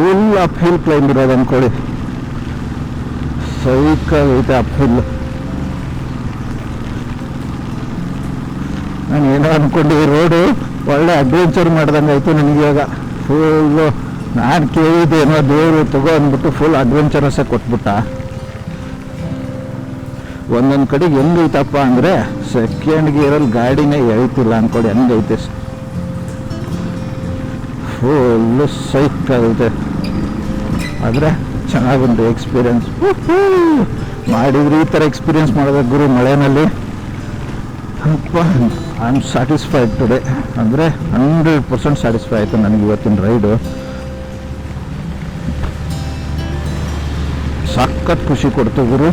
Full up hill climb ಇರೋದು ಅನ್ಕೊಳ್ಳಿ. Cycle up hill ನಾನು ಏನೋ ಅನ್ಕೊಂಡು ಈ ರೋಡು ಒಳ್ಳೆ ಅಡ್ವೆಂಚರ್ ಮಾಡ್ದಂಗೆ ಆಯಿತು ನನಗೆ ಇವಾಗ. ಫುಲ್ಲು ನಾನು ಕೇಳಿದ್ದೇನೋ ದೇವರು ತಗೋ ಅಂದ್ಬಿಟ್ಟು ಫುಲ್ ಅಡ್ವೆಂಚರಸ್ಸೇ ಕೊಟ್ಬಿಟ್ಟ. ಒಂದೊಂದು ಕಡೆ ಹೆಂಗೈತಪ್ಪ ಅಂದರೆ ಸೆಕೆಂಡ್ ಗೇರಲ್ಲಿ ಗಾಡಿನೇ ಎಳಿತಿಲ್ಲ ಅನ್ಕೊಡಿ ಹಂಗೈತೆ. ಫುಲ್ಲು ಸೈಕಲ್ ಆದರೆ ಚೆನ್ನಾಗಿ ಒಂದು ಎಕ್ಸ್ಪೀರಿಯನ್ಸ್ ಮಾಡಿದ್ರೆ ಈ ಥರ ಎಕ್ಸ್ಪೀರಿಯೆನ್ಸ್ ಮಾಡಿದ ಗುರು ಮಳೆನಲ್ಲಿ. ಸ್ವಲ್ಪ ಐ ಆಮ್ ಸ್ಯಾಟಿಸ್ಫೈಡ್ ಟುಡೇ ಅಂದರೆ ಹಂಡ್ರೆಡ್ ಪರ್ಸೆಂಟ್ ಸ್ಯಾಟಿಸ್ಫೈ ಆಯಿತು ನನಗೆ ಇವತ್ತಿನ ರೈಡು ಸಖತ್ ಖುಷಿ ಕೊಡ್ತು ಗುರು.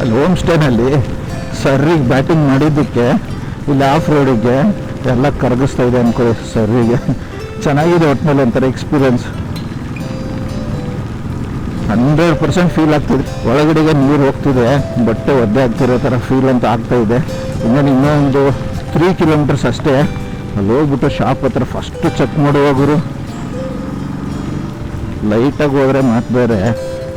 ಅಲ್ಲಿ ಹೋಮ್ ಸ್ಟೇನಲ್ಲಿ ಸರ್ರಿಗೆ ಬ್ಯಾಟಿಂಗ್ ಮಾಡಿದ್ದಕ್ಕೆ, ಇಲ್ಲಿ ಆಫ್ ರೋಡಿಗೆ ಎಲ್ಲ ಕರಗಿಸ್ತಾ ಇದೆ ಅನ್ಕೊಳ್ಳಿ ಸರ್ರಿಗೆ. ಚೆನ್ನಾಗಿದೆ ಒಟ್ಟಿನಲ್ಲಿ ಒಂಥರ ಎಕ್ಸ್ಪೀರಿಯನ್ಸ್ ಹಂಡ್ರೆಡ್ ಪರ್ಸೆಂಟ್ ಫೀಲ್ ಆಗ್ತಿದೆ. ಒಳಗಡೆಗೆ ನೀರು ಹೋಗ್ತಿದೆ, ಬಟ್ಟೆ ಒದ್ದೆ ಆಗ್ತಿರೋ ಥರ ಫೀಲ್ ಅಂತ ಆಗ್ತಾ ಇದೆ. ಇನ್ನೇನು ಇನ್ನೊಂದು ತ್ರೀ ಕಿಲೋಮೀಟರ್ಸ್ ಅಷ್ಟೇ. ಅಲ್ಲಿ ಹೋಗ್ಬಿಟ್ಟು ಶಾಪ್ ಹತ್ರ ಫಸ್ಟ್ ಚೆಕ್ ಮಾಡಿ ಗುರು. ಲೈಟಾಗಿ ಹೋದರೆ ಮಾತು ಬೇರೆ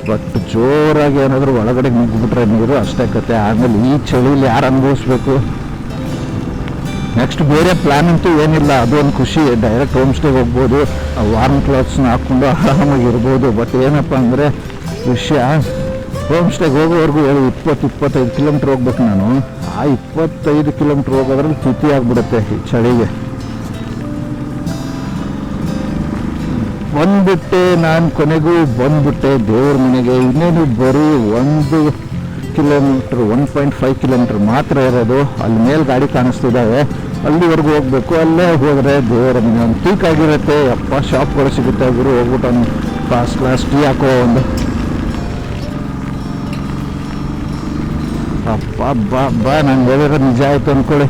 ಬಟ್ ಜೋರಾಗಿ ಏನಾದರೂ ಒಳಗಡೆ ನುಗ್ಗಿಬಿಟ್ರೆ ನೀರು ಅಷ್ಟೇ ಕತೆ. ಆಮೇಲೆ ಈ ಚಳಿಲಿ ಯಾರು ಅನುಭವಿಸ್ಬೇಕು? ನೆಕ್ಸ್ಟ್ ಬೇರೆ ಪ್ಲ್ಯಾನ್ ಅಂತೂ ಏನಿಲ್ಲ. ಅದೊಂದು ಖುಷಿ. ಡೈರೆಕ್ಟ್ ಹೋಮ್ ಸ್ಟೇಗೆ ಹೋಗ್ಬೋದು. ವಾರ್ಮ್ ಕ್ಲಾತ್ಸ್ನ ಹಾಕ್ಕೊಂಡು ಆರಾಮಾಗಿ ಇರ್ಬೋದು ಬಟ್ ಏನಪ್ಪ ಅಂದರೆ ವಿಷಯ ಹೋಮ್ ಸ್ಟೇಗೆ ಹೋಗೋವರೆಗೂ ಹೇಳಿ, ಇಪ್ಪತ್ತು, ಇಪ್ಪತ್ತೈದು ಕಿಲೋಮೀಟ್ರ್ ಹೋಗ್ಬೇಕು ನಾನು. ಆ ಇಪ್ಪತ್ತೈದು ಕಿಲೋಮೀಟ್ರ್ ಹೋಗೋದ್ರಲ್ಲಿ ತಿಥಿ ಆಗಿಬಿಡುತ್ತೆ ಈ ಚಳಿಗೆ. ಬಂದ್ಬಿಟ್ಟೆ ನಾನು ಕೊನೆಗೂ, ಬಂದ್ಬಿಟ್ಟೆ ದೇವ್ರ ಮನೆಗೆ. ಇನ್ನೇನು ಬರೀ ಒಂದು kilometre one point five kilometre ಮಾತ್ರ ಇರೋದು. ಅಲ್ಲಿ ಮೇಲೆ ಗಾಡಿ ಕಾಣಿಸ್ತಿದ್ದಾವೆ. ಅಲ್ಲಿವರೆಗೂ ಹೋಗ್ಬೇಕು, ಅಲ್ಲೇ ಹೋದರೆ ದೇವರ ಮನೆ. ಒಂದು ಟೀಕ್ ಆಗಿರುತ್ತೆ, ಅಪ್ಪ ಶಾಪ್ಗಳು ಸಿಗುತ್ತೆ, ಗುರು ಹೋಗ್ಬಿಟ್ಟು ಒಂದು ಫಾಸ್ಟ್ ಕ್ಲಾಸ್ ಟೀ ಹಾಕೋ ಒಂದು. ಅಪ್ಪ ಬಾ ಬಾ ನಾನು ಹೇಳಿದ್ರೆ ನಿಜ ಆಯಿತು ಅಂದ್ಕೊಳ್ಳಿ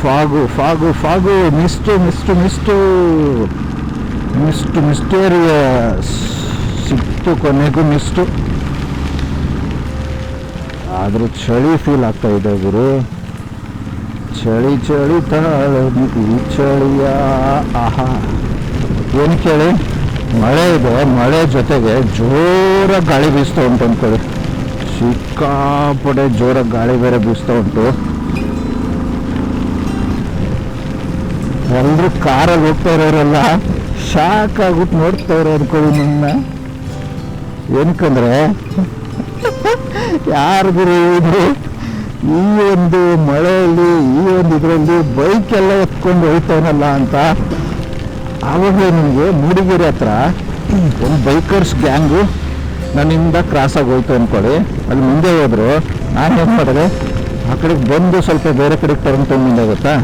fog fog fog, mist mist mist. Mist ಮಿಸ್ಟೇರಿಯ ಸಿಕ್ತು ಕೊನೆಗೂ ಮಿಸ್ಟು. ಆದರೂ ಚಳಿ ಫೀಲ್ ಆಗ್ತಾ ಇದೆ ಗುರು. ಚಳಿ ಚಳಿ ತಾಳದಿ ಈ ಚಳಿಯ ಆಹಾ. ಏನು ಕೇಳಿ? ಮಳೆ ಇದೆ, ಮಳೆ ಜೊತೆಗೆ ಜೋರ ಗಾಳಿ ಬೀಸ್ತಾ ಉಂಟು ಅಂದ್ಕೊಳ್ಳಿ. ಸಿಕ್ಕಾಪಡೆ ಜೋರ ಗಾಳಿ ಬೇರೆ ಬೀಸ್ತಾ ಉಂಟು. ಎಲ್ಲರೂ ಕಾರಲ್ಲಿ ಹೋಗ್ತಾ ಇರೋರೆಲ್ಲ ಶಾಕ್ ಆಗ್ಬಿಟ್ಟು ನೋಡ್ತಾ ಇರೋ ಅನ್ಕೊಳ್ಳಿ ನನ್ನ ಏನಕ್ಕಂದ್ರೆ ಯಾರಿಗೂ ಇದು ಈ ಒಂದು ಮಳೆಯಲ್ಲಿ, ಈ ಒಂದು ಇದರಲ್ಲಿ ಬೈಕ್ ಎಲ್ಲ ಎತ್ಕೊಂಡು ಹೋಗ್ತಾವನಲ್ಲ ಅಂತ ಆವಾಗಲೇ ನನಗೆ ಮೂಡಿಗೆರೆ ಹತ್ರ ಒಂದು ಬೈಕರ್ಸ್ ಗ್ಯಾಂಗು ನನ್ನಿಂದ ಕ್ರಾಸಾಗಿ ಹೋಯ್ತು ಅಂದ್ಕೊಳ್ಳಿ ಅಲ್ಲಿ ಮುಂದೆ ಹೋದ್ರು. ನಾನು ಏನು ಮಾಡಿದೆ? ಆ ಕಡೆಗೆ ಬಂದು ಸ್ವಲ್ಪ ಬೇರೆ ಕಡೆಗೆ ಟರ್ನ್ ತೊಗೊಂಡು ಗೊತ್ತಾ?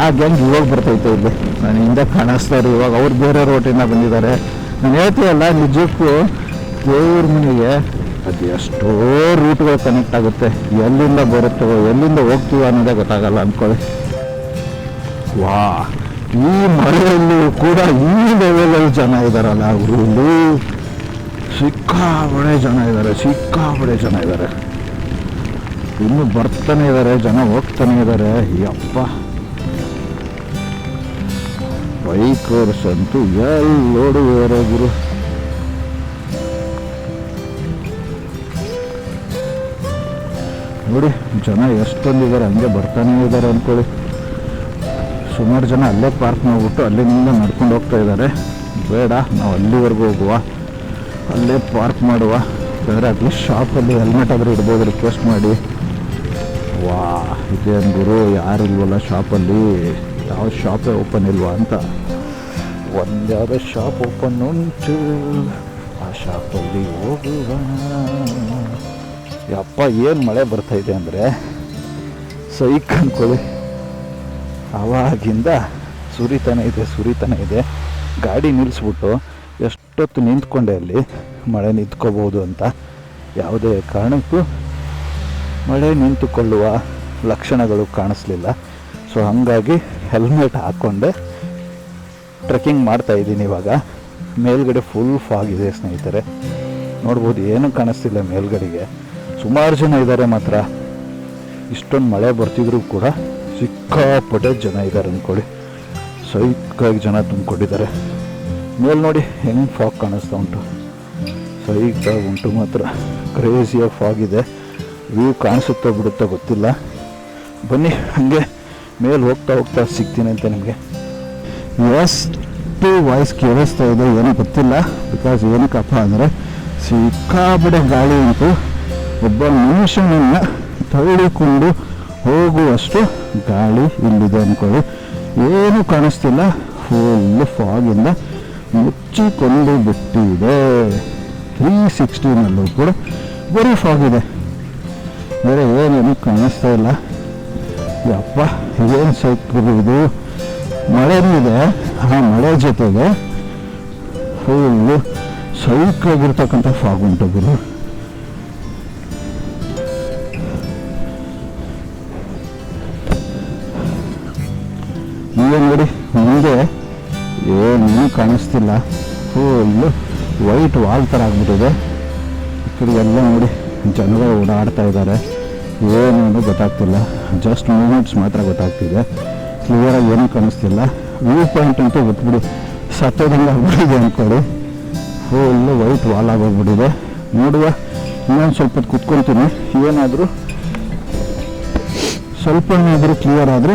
ಆ ಗ್ಯಾಂಗ್ ಇವಾಗ ಬರ್ತೈತೆ ಇಲ್ಲಿ. ನಾನು ಹಿಂದೆ ಕಾಣಿಸ್ತಾರೆ ಇವಾಗ ಅವ್ರು ಬೇರೆ ರೋಟಿಂದ ಬಂದಿದ್ದಾರೆ. ನಾನು ಹೇಳ್ತೀಯಲ್ಲ, ನಿಜಕ್ಕೂ ದೇವ್ರ ಮನೆಗೆ ಅದು ಎಷ್ಟೋ ರೂಟ್ಗಳು ಕನೆಕ್ಟ್ ಆಗುತ್ತೆ. ಎಲ್ಲಿಂದ ಬರುತ್ತೋ, ಎಲ್ಲಿಂದ ಹೋಗ್ತೀವೋ ಅನ್ನೋದೇ ಗೊತ್ತಾಗಲ್ಲ ಅಂದ್ಕೊಳ್ಳಿ ವಾ, ಈ ಮಳೆಯಲ್ಲೂ ಕೂಡ ಈ ಲೆವೆಲಲ್ಲಿ ಜನ ಇದ್ದಾರಲ್ಲ ಅವರು ಇಲ್ಲಿ ಸಿಕ್ಕಾಬಡೆ ಜನ ಇದ್ದಾರೆ ಸಿಕ್ಕಾಬಡೆ ಜನ ಇದ್ದಾರೆ ಇನ್ನು ಬರ್ತಾನೆ ಇದ್ದಾರೆ ಜನ ಹೋಗ್ತಾನೆ ಇದ್ದಾರೆ ಯಪ್ಪ. ಬೈಕರ್ಸ್ ಅಂತೂ ಎಲ್ಲೋಡು ಬೇರೆ ಗುರು. ನೋಡಿ, ಜನ ಎಷ್ಟೊಂದಿದ್ದಾರೆ ಹಂಗೆ ಬರ್ತಾನೆ ಇದ್ದಾರೆ ಅಂದ್ಕೊಳ್ಳಿ ಸುಮಾರು ಜನ ಅಲ್ಲೇ ಪಾರ್ಕ್ ಮಾಡಿಬಿಟ್ಟು ಅಲ್ಲಿಂದ ನಡ್ಕೊಂಡು ಹೋಗ್ತಾ ಇದ್ದಾರೆ ಬೇಡ, ನಾವು ಅಲ್ಲಿವರೆಗೂ ಹೋಗುವ. ಅಲ್ಲೇ ಪಾರ್ಕ್ ಮಾಡುವ. ಯಾಕಂದರೆ ಅಟ್ಲೀಸ್ಟ್ ಶಾಪಲ್ಲಿ ಹೆಲ್ಮೆಟ್ ಆದರೂ ಇಡ್ಬೋದು ರಿಕ್ವೆಸ್ಟ್ ಮಾಡಿ. ವಾ, ಇದೇನು ಗುರು ಯಾರಿಲ್ವಲ್ಲ ಶಾಪಲ್ಲಿ ಯಾವ ಶಾಪೇ ಓಪನ್ ಇಲ್ವಾ ಅಂತ. ಒಂದು ಶಾಪ್ ಓಪನ್ ಉಂಟು. ಆ ಶಾಪಲ್ಲಿ ಹೋಗುವ. ಯಪ್ಪ, ಏನು ಮಳೆ ಬರ್ತಾ ಇದೆ ಅಂದರೆ? ಸೈಕ್ ಅಂದ್ಕೊಳ್ಳಿ ಆವಾಗಿಂದ ಸುರಿತಾನೆ ಇದೆ ಸುರಿತಾನೆ ಇದೆ. ಗಾಡಿ ನಿಲ್ಲಿಸ್ಬಿಟ್ಟು ಎಷ್ಟೊತ್ತು ನಿಂತ್ಕೊಂಡೆ ಅಲ್ಲಿ? ಮಳೆ ನಿಂತ್ಕೋಬೋದು ಅಂತ ಯಾವುದೇ ಕಾರಣಕ್ಕೂ ಮಳೆ ನಿಂತುಕೊಳ್ಳುವ ಲಕ್ಷಣಗಳು ಕಾಣಿಸ್ಲಿಲ್ಲ. ಸೊ, ಹಾಗಾಗಿ ಹೆಲ್ಮೆಟ್ ಹಾಕ್ಕೊಂಡೆ. ಟ್ರೆಕ್ಕಿಂಗ್ ಮಾಡ್ತಾ ಇದ್ದೀನಿ ಇವಾಗ. ಮೇಲ್ಗಡೆ ಫುಲ್ ಫಾಗ್ ಇದೆ ಸ್ನೇಹಿತರೆ. ನೋಡ್ಬೋದು ಏನೂ ಕಾಣಿಸ್ತಿಲ್ಲ ಮೇಲ್ಗಡೆಗೆ. ಸುಮಾರು ಜನ ಇದ್ದಾರೆ ಮಾತ್ರ. ಇಷ್ಟೊಂದು ಮಳೆ ಬರ್ತಿದ್ರು ಕೂಡ ಸಿಕ್ಕಾಪಟ್ಟೆ ಜನ ಇದ್ದಾರೆ ಅಂದ್ಕೊಳ್ಳಿ ಸೈಕಾಗಿ ಜನ ತುಂಬಿಕೊಂಡಿದ್ದಾರೆ. ಮೇಲೆ ನೋಡಿ ಹೆಂಗೆ ಫಾಗ್ ಕಾಣಿಸ್ತಾ ಉಂಟು. ಸೈಕಾಗಿ ಉಂಟು ಮಾತ್ರ. ಕ್ರೇಜಿಯಾಗಿ ಫಾಗ್ ಇದೆ. ವ್ಯೂ ಕಾಣಿಸುತ್ತೋ ಬಿಡುತ್ತೋ ಗೊತ್ತಿಲ್ಲ. ಬನ್ನಿ, ಹಾಗೆ ಮೇಲೆ ಹೋಗ್ತಾ ಹೋಗ್ತಾ ಸಿಗ್ತೀನಿ ಅಂತ ನಿಮಗೆ. ಎಷ್ಟು ವಾಯ್ಸ್ ಕೇಳಿಸ್ತಾ ಇದೆ. ಏನೋ ಗೊತ್ತಿಲ್ಲ. ಬಿಕಾಸ್ ಏನಕ್ಕಪ್ಪ ಅಂದರೆ ಸಿಕ್ಕಾಬಿಡೆ ಗಾಳಿ ಉಂಟು. ಒಬ್ಬ ಮನುಷ್ಯನನ್ನು ತಳ್ಳಿಕೊಂಡು ಹೋಗುವಷ್ಟು ಗಾಳಿ ಇಲ್ಲಿದೆ ಅಂದ್ಕೊಳ್ಳಿ. ಏನೂ ಕಾಣಿಸ್ತಿಲ್ಲ. ಫುಲ್ ಫಾಗಿಂದ ಮುಚ್ಚಿಕೊಂಡು ಬಿಟ್ಟಿದೆ. ತ್ರೀ ಸಿಕ್ಸ್ಟೀನಲ್ಲೂ ಕೂಡ ಬರೀ ಫಾಗ್ ಇದೆ. ಬೇರೆ ಏನೇನು ಕಾಣಿಸ್ತಾ ಇಲ್ಲ. ಯಪ್ಪ, ಏನು ಸೈಕಲ್ ಇದು? ಮಳೆನೂ ಇದೆ. ಆ ಮಳೆ ಜೊತೆಗೆ ಫುಲ್ಲು ಸೈಕಾಗಿರ್ತಕ್ಕಂಥ ಫಾಗ್ ಉಂಟು ಗುರು. ಈಗ ನೋಡಿ ಮುಂದೆ ಏನೂ ಕಾಣಿಸ್ತಿಲ್ಲ. ಫುಲ್ಲು ವೈಟ್ ವಾಲ್ ಥರ ಆಗ್ಬಿಟ್ಟಿದೆ. ಈ ಕಡೆ ಎಲ್ಲ ನೋಡಿ, ಜನಗಳು ಓಡಾಡ್ತಾ ಇದ್ದಾರೆ. ಏನೇನು ಗೊತ್ತಾಗ್ತಿಲ್ಲ. ಜಸ್ಟ್ ಮೂಮೆಂಟ್ಸ್ ಮಾತ್ರ ಗೊತ್ತಾಗ್ತಿದೆ. ಕ್ಲಿಯರಾಗಿ ಏನೂ ಕಾಣಿಸ್ತಿಲ್ಲ. ವ್ಯೂ ಪಾಯಿಂಟ್ ಅಂತೂ ಗೊತ್ಬಿಡಿ ಸತ್ತೋದಂಗೆ ಆಗ್ಬಿಟ್ಟಿದೆ ಅಂದ್ಕೊಳ್ಳಿ ಫುಲ್ಲು ವೈಟ್ ವಾಲ್ ಆಗೋಗ್ಬಿಟ್ಟಿದೆ. ನೋಡುವ, ಇನ್ನೊಂದು ಸ್ವಲ್ಪ ಹೊತ್ತು ಕುತ್ಕೊತೀನಿ. ಏನಾದರೂ ಸ್ವಲ್ಪ ಏನಾದರೂ ಕ್ಲಿಯರ್ ಆದರೆ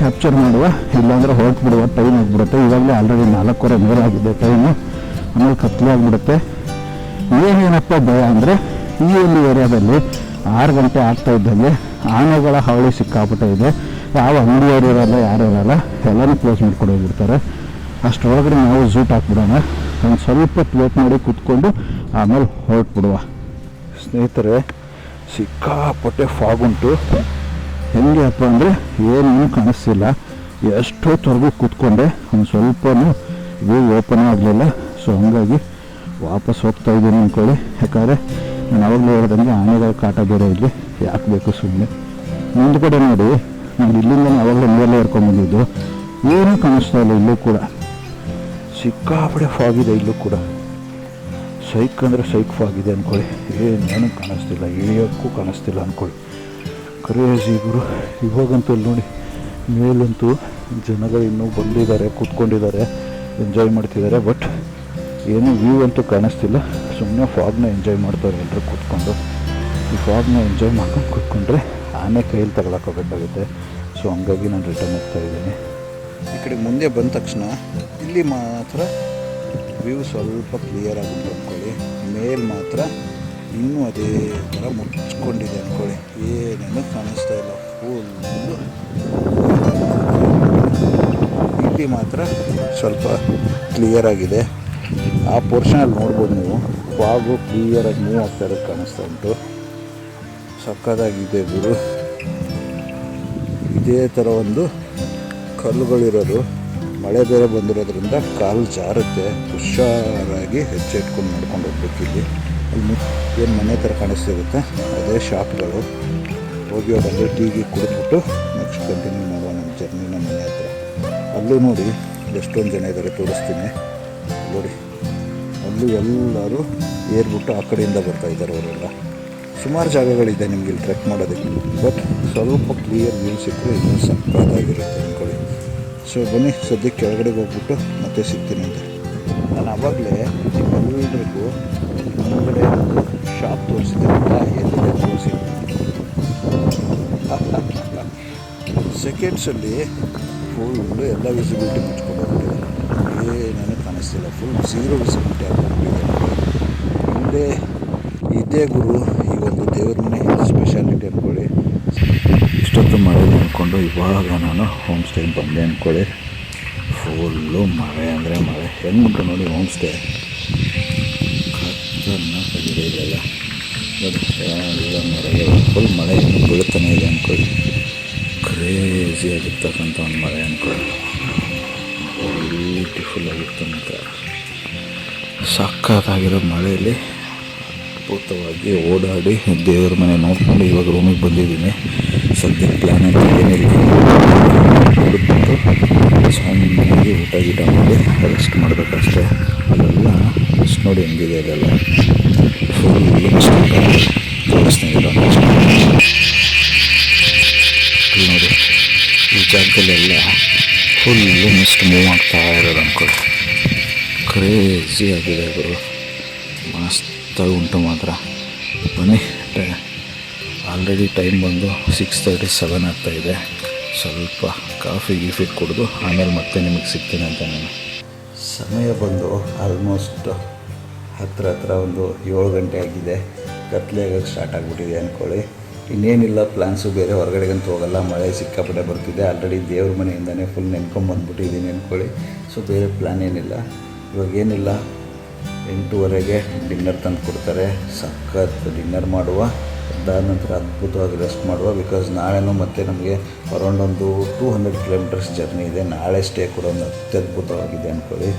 ಕ್ಯಾಪ್ಚರ್ ಮಾಡುವ, ಇಲ್ಲಾಂದರೆ ಹೊರಟ್ಬಿಡುವ ಟೈಮ್ ಆಗಿಬಿಡುತ್ತೆ. ಇವಾಗಲೇ ಆಲ್ರೆಡಿ ನಾಲ್ಕೂವರೆ ಮೇಲಾಗಿದೆ ಟೈಮು ಆಮೇಲೆ ಕತ್ಲೆ ಆಗಿಬಿಡುತ್ತೆ. ಏನೇನಪ್ಪ ಭಯ ಅಂದರೆ, ಈ ಒಂದು ಏರಿಯಾದಲ್ಲಿ ಆರು ಗಂಟೆ ಆಗ್ತಾ ಇದ್ದಂಗೆ ಆನೆಗಳ ಹಾವಳಿ ಸಿಕ್ಕಾಪಟ್ಟೆ ಇದೆ ಯಾವ ಅಂಗಡಿಯವರು ಇರಲ್ಲ ಯಾರು ಇರಲ್ಲ ಎಲ್ಲರೂ ಕ್ಲೋಸ್ ಮಾಡ್ಕೊಂಡು ಹೋಗಿಬಿಡ್ತಾರೆ. ಅಷ್ಟರೊಳಗಡೆ ನಾವು ಝೂಟ್ ಹಾಕ್ಬಿಡೋಣ. ಒಂದು ಸ್ವಲ್ಪ ವೇಟ್ ಮಾಡಿ ಕೂತ್ಕೊಂಡು ಆಮೇಲೆ ಹೊರಟ್ಬಿಡುವ. ಸ್ನೇಹಿತರೆ, ಸಿಕ್ಕಾಪಟ್ಟೆ ಫಾಗ್ ಉಂಟು. ಹೆಂಗೆ ಅಪ್ಪ ಅಂದರೆ ಏನೂ ಕಾಣಿಸ್ತಿಲ್ಲ. ಎಷ್ಟೊತ್ತವರೆಗೂ ಕೂತ್ಕೊಂಡೆ, ಒಂದು ಸ್ವಲ್ಪನೂ ವ್ಯೂ ಓಪನ್ ಆಗಲಿಲ್ಲ. ಸೊ ಹಂಗಾಗಿ ವಾಪಸ್ ಹೋಗ್ತಾ ಇದ್ದೀನಿ ಅಂದ್ಕೊಳ್ಳಿ. ಯಾಕಂದರೆ ನಾನು ಅವಾಗಲೇ ಹೇಳ್ದಂಗೆ ಆನೆಗಳ ಕಾಟ ಬೇರೆ ಇಲ್ಲಿ ಯಾಕೆ ಬೇಕು ಸುಮ್ಮನೆ ಮುಂದ್ಗಡೆ ನೋಡಿ, ನಾನು ಇಲ್ಲಿಂದ ಅವಾಗಲೇ ಮೇಲೆ ಏರ್ಕೊಂಡ್ಬಂದಿದ್ದು ಏನೂ ಕಾಣಿಸ್ತಾ ಇಲ್ಲ ಇಲ್ಲೂ ಕೂಡ. ಸಿಕ್ಕಾಪಡೆ ಫಾಗಿದೆ ಇಲ್ಲೂ ಕೂಡ. ಸೈಕ್ ಅಂದರೆ ಸೈಕ್ ಫಾಗಿದೆ ಅಂದ್ಕೊಳ್ಳಿ. ಏನೇನು ಕಾಣಿಸ್ತಿಲ್ಲ. ಇಳಿಯೋಕ್ಕೂ ಕಾಣಿಸ್ತಿಲ್ಲ ಅಂದ್ಕೊಳ್ಳಿ. ಕ್ರೇಜಿ ಗುರು. ಇವಾಗಂತೂ ಇಲ್ಲಿ ನೋಡಿ, ಮೇಲಂತೂ ಜನಗಳು ಇನ್ನೂ ಬಂದಿದ್ದಾರೆ, ಕೂತ್ಕೊಂಡಿದ್ದಾರೆ ಎಂಜಾಯ್ ಮಾಡ್ತಿದ್ದಾರೆ ಬಟ್ ಏನು ವ್ಯೂ ಅಂತೂ ಕಾಣಿಸ್ತಿಲ್ಲ. ಸುಮ್ಮನೆ ಫಾಗ್ನ ಎಂಜಾಯ್ ಮಾಡ್ತಾರೆ ಎಲ್ಲರೂ ಕೂತ್ಕೊಂಡು. ಈ ಫಾಗ್ನ ಎಂಜಾಯ್ ಮಾಡ್ಕೊಂಡು ಕೂತ್ಕೊಂಡ್ರೆ ಆನೆ ಕೈಯಲ್ಲಿ ತಗೊಳಕೋಬೇಕಾಗುತ್ತೆ ಸೊ ಹಂಗಾಗಿ ನಾನು ರಿಟರ್ನ್ ಹೋಗ್ತಾ ಇದ್ದೀನಿ. ಈ ಕಡೆ ಮುಂದೆ ಬಂದ ತಕ್ಷಣ ಇಲ್ಲಿ ಮಾತ್ರ ವ್ಯೂ ಸ್ವಲ್ಪ ಕ್ಲಿಯರ್ ಆಗುತ್ತೆ ಅಂದ್ಕೊಳ್ಳಿ ಮೇಲೆ ಮಾತ್ರ ಇನ್ನೂ ಅದೇ ಥರ ಮುಚ್ಕೊಂಡಿದೆ ಅಂದ್ಕೊಳ್ಳಿ. ಏನೇನು ಕಾಣಿಸ್ತಾ ಇಲ್ಲ. ಫುಲ್ಲು ಇಲ್ಲಿ ಮಾತ್ರ ಸ್ವಲ್ಪ ಕ್ಲಿಯರ್ ಆಗಿದೆ. ಆ ಪೋರ್ಷನಲ್ಲಿ ನೋಡ್ಬೋದು ನೀವು. ಫಾಗು ಕ್ಲಿಯರಾಗಿ ಮೂವ್ ಆಗ್ತಾ ಇರೋದು ಕಾಣಿಸ್ತಾ ಉಂಟು. ಸಕ್ಕದಾಗಿದೆ ಗುರು ಇದೇ ಥರ ಒಂದು ಕಲ್ಲುಗಳಿರೋದು. ಮಳೆ ಬೇರೆ ಬಂದಿರೋದ್ರಿಂದ ಕಾಲು ಜಾರುತ್ತೆ. ಹುಷಾರಾಗಿ ಹೆಜ್ಜೆ ಇಟ್ಕೊಂಡು ನಡ್ಕೊಂಡು ಹೋಗ್ಬೇಕು ಇಲ್ಲಿ. ಅಲ್ಲಿ ಏನು ಮನೆ ಥರ ಕಾಣಿಸ್ತಿರುತ್ತೆ? ಅದೇ ಶಾಪ್ಗಳು ಹೋಗಿ ಬಂದು ಟೀಗೆ ಕುಡಿದ್ಬಿಟ್ಟು ನೆಕ್ಸ್ಟ್ ಕಂಟಿನ್ಯೂ ಮಾಡುವ ನಮ್ಮ ಜರ್ನಿನ ಮನೆ ಹತ್ರ. ಅಲ್ಲೂ ನೋಡಿ, ಎಷ್ಟೊಂದು ಜನ ಇದ್ದಾರೆ ತೋರಿಸ್ತೀನಿ. ನೋಡಿ, ಅಲ್ಲೂ ಎಲ್ಲರೂ ಏರ್ಬಿಟ್ಟು ಆ ಕಡೆಯಿಂದ ಬರ್ತಾ ಇದ್ದಾರೆ ಅವರೆಲ್ಲ. ಸುಮಾರು ಜಾಗಗಳಿದೆ ನಿಮಗೆ ಇಲ್ಲಿ ಟ್ರೆಕ್ ಮಾಡೋದಕ್ಕೆ. ಬಟ್ ಸ್ವಲ್ಪ ಕ್ಲಿಯರ್ ವ್ಯೂ ಸಿಕ್ಕರೆ ಇನ್ನೂ ಸಕ್ಕತ್ತಾಗಿರುತ್ತೆ ಅಂದ್ಕೊಳ್ಳಿ ಸೊ ಬನ್ನಿ, ಸದ್ಯಕ್ಕೆ ಕೆಳಗಡೆಗೆ ಹೋಗ್ಬಿಟ್ಟು ಮತ್ತೆ ಸಿಗ್ತೀನಿ ಅಂತ. ನಾನು ಆವಾಗಲೇ ನಿಮ್ಮೆಲ್ಲರಿಗೂ ಮುಂದ್ಗಡೆ ಶಾಪ್ ತೋರಿಸಿದ್ದೆ ಎಲ್ಲಿದೆ ತೋರಿಸಿ ಸೆಕೆಂಡ್ಸಲ್ಲಿ ಫುಲ್ಲು ಎಲ್ಲ ವಿಸಿಬಿಲಿಟಿ ಮುಚ್ಕೊಂಡು ಹೋಗ್ಬಿಟ್ಟಿದೆ ಏನೇನು ಕಾಣಿಸ್ತಿಲ್ಲ. ಫುಲ್ ಝೀರೋ ವಿಸಿಬಿಲಿಟಿ ಆಗಿಬಿಟ್ಟಿದೆ. ಹಿಂದೆ ಇದೇ ಗುರು ಈ ಒಂದು ದೇವ್ರ ಮನೆ ಸ್ಪೆಷಾಲಿಟಿ ಅಂದ್ಕೊಳ್ಳಿ. ಇಷ್ಟೊತ್ತು ಮಳೆ ಅಂದ್ಕೊಂಡು ಇವಾಗ ನಾನು ಹೋಮ್ ಸ್ಟೇ ಬಂದೆ ಅಂದ್ಕೊಳ್ಳಿ ಫುಲ್ಲು ಮಳೆ ಅಂದರೆ ಮಳೆ. ಹೆಂಗೆ ನೋಡಿ ಹೋಮ್ ಸ್ಟೇ ಎಲ್ಲ ಮರಗಳು ಫುಲ್ ಮಳೆ ಬೀಳ್ತಾನೆ ಇದೆ ಅಂದ್ಕೊಳ್ಳಿ ಕ್ರೇಜಿ ಆಗಿರ್ತಕ್ಕಂಥ ಒಂದು ಮಳೆ ಅಂದ್ಕೊಳ್ಳಿ ಬ್ಯೂಟಿಫುಲ್ ಮಾತ್ರ. ಸಖತ್ತಾಗಿರೋ ಮಳೆಯಲ್ಲಿ ಅದ್ಭುತವಾಗಿ ಓಡಾಡಿ ದೇವ್ರ ಮನೆ ನೋಡ್ಕೊಂಡು ಇವಾಗ ರೂಮಿಗೆ ಬಂದಿದ್ದೀನಿ. ಸದ್ಯ ಪ್ಲ್ಯಾನ್ ಅಂತ ಏನಿಲ್ಲ. ಹುಡುಕ್ಬಿಟ್ಟು ಚೆನ್ನಾಗಿ ಊಟ ಗೀಟ ಮಾಡಿ ರೆಸ್ಟ್ ಮಾಡಬೇಕಷ್ಟೇ. ಅಲ್ಲೆಲ್ಲ ರೆಸ್ಟ್ ನೋಡಿ ಹೆಂಗಿದೆ ಅದೆಲ್ಲ ಜಾಗದಲ್ಲೆಲ್ಲ ಫುಲ್ಲು ಮಿಸ್ಟ್ ಮೂವ್ ಆಗ್ತಾ ಇರೋದು ಅನ್ಕೊಳ್ಳಿ ಕ್ರೇಜಿ ಆಗಿದೆ ಗುರು. ಮಸ್ತಾಗಿ ಉಂಟು ಮಾತ್ರ. ಬನ್ನಿ ಆಲ್ರೆಡಿ ಟೈಮ್ ಬಂದು ಸಿಕ್ಸ್ ತರ್ಟಿ ಸೆವೆನ್ ಆಗ್ತಾಯಿದೆ ಸ್ವಲ್ಪ ಕಾಫಿ ಗೀಫಿ ಕುಡಿದು ಆಮೇಲೆ ಮತ್ತೆ ನಿಮಗೆ ಸಿಗ್ತೀನಿ ಅಂತ ನಾನು. ಸಮಯ ಬಂದು ಆಲ್ಮೋಸ್ಟ್ ಹತ್ರ ಹತ್ರ ಒಂದು ಏಳು ಗಂಟೆ ಆಗಿದೆ. ಕತ್ಲೆ ಆಗೋಕ್ಕೆ ಸ್ಟಾರ್ಟ್ ಆಗಿಬಿಟ್ಟಿದೆ ಅಂದ್ಕೊಳ್ಳಿ ಇನ್ನೇನಿಲ್ಲ ಪ್ಲ್ಯಾನ್ಸು ಬೇರೆ, ಹೊರಗಡೆಗಂತೂ ಹೋಗಲ್ಲ. ಮಳೆ ಸಿಕ್ಕಾಪಟ್ಟೆ ಬರ್ತಿದೆ. ಆಲ್ರೆಡಿ ದೇವ್ರ ಮನೆಯಿಂದನೇ ಫುಲ್ ನೆನ್ಕೊಂಬಂದ್ಬಿಟ್ಟಿದ್ದೀನಿ ಅಂದ್ಕೊಳ್ಳಿ ಸೊ ಬೇರೆ ಪ್ಲ್ಯಾನ್ ಏನಿಲ್ಲ. ಇವಾಗ ಏನಿಲ್ಲ, ಎಂಟೂವರೆಗೆ ಡಿನ್ನರ್ ತಂದು ಕೊಡ್ತಾರೆ. ಸಖತ್ ಡಿನ್ನರ್ ಮಾಡುವ. ಅದಾದ ನಂತರ ಅದ್ಭುತವಾಗಿ ರೆಸ್ಟ್ ಮಾಡುವ. ಬಿಕಾಸ್ ನಾಳೆನೂ ಮತ್ತೆ ನಮಗೆ ಅರೌಂಡ್ ಒಂದು ಟೂ ಹಂಡ್ರೆಡ್ ಕಿಲೋಮೀಟರ್ಸ್ ಜರ್ನಿ ಇದೆ. ನಾಳೆ ಸ್ಟೇ ಕೂಡ ಒಂದು ಅತ್ಯದ್ಭುತವಾಗಿದೆ ಅಂದ್ಕೊಳ್ಳಿ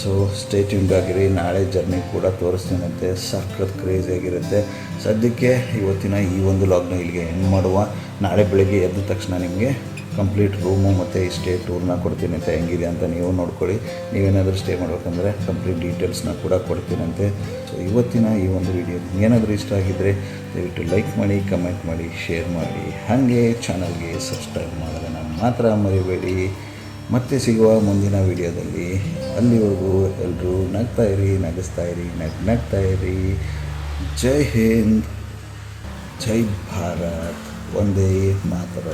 ಸೊ ಸ್ಟೇ ಆಗಿರಿ. ನಾಳೆ ಜರ್ನಿ ಕೂಡ ತೋರಿಸ್ತೀನಂತೆ. ಸಖತ್ ಕ್ರೇಜಿಯಾಗಿರುತ್ತೆ ಸದ್ಯಕ್ಕೆ ಇವತ್ತಿನ ಈ ಒಂದು ಲಾಗ್ನ ಇಲ್ಲಿಗೆ ಎಂಡ್ ಮಾಡುವ. ನಾಳೆ ಬೆಳಗ್ಗೆ ಎದ್ದ ತಕ್ಷಣ ನಿಮಗೆ ಕಂಪ್ಲೀಟ್ ರೂಮು ಮತ್ತು ಈ ಸ್ಟೇ ಟೂರ್ನ ಕೊಡ್ತೀನಿ ಅಂತ ಹೆಂಗಿದೆ ಅಂತ ನೀವು ನೋಡ್ಕೊಳ್ಳಿ. ನೀವೇನಾದರೂ ಸ್ಟೇ ಮಾಡಬೇಕಂದ್ರೆ ಕಂಪ್ಲೀಟ್ ಡೀಟೇಲ್ಸ್ನ ಕೂಡ ಕೊಡ್ತೀನಂತೆ. ಸೊ ಇವತ್ತಿನ ಈ ಒಂದು ವಿಡಿಯೋ ಏನಾದರೂ ಇಷ್ಟ ಆಗಿದ್ದರೆ ದಯವಿಟ್ಟು ಲೈಕ್ ಮಾಡಿ ಕಮೆಂಟ್ ಮಾಡಿ ಶೇರ್ ಮಾಡಿ. ಹಾಗೆ ಚಾನಲ್ಗೆ ಸಬ್ಸ್ಕ್ರೈಬ್ ಮಾಡೋದನ್ನು ಮಾತ್ರ ಮರಿಬೇಡಿ. ಮತ್ತೆ ಸಿಗುವ ಮುಂದಿನ ವಿಡಿಯೋದಲ್ಲಿ ಅಲ್ಲಿವರೆಗೂ ಎಲ್ಲರೂ ನಗ್ತಾ ಇರಿ, ನಗಿಸ್ತಾ ಇರಿ, ನಗ್ ನಗ್ತಾ ಇರಿ. ಜೈ ಹಿಂದ್, ಜೈ ಭಾರತ್. ಒಂದೇ ಮಾತರ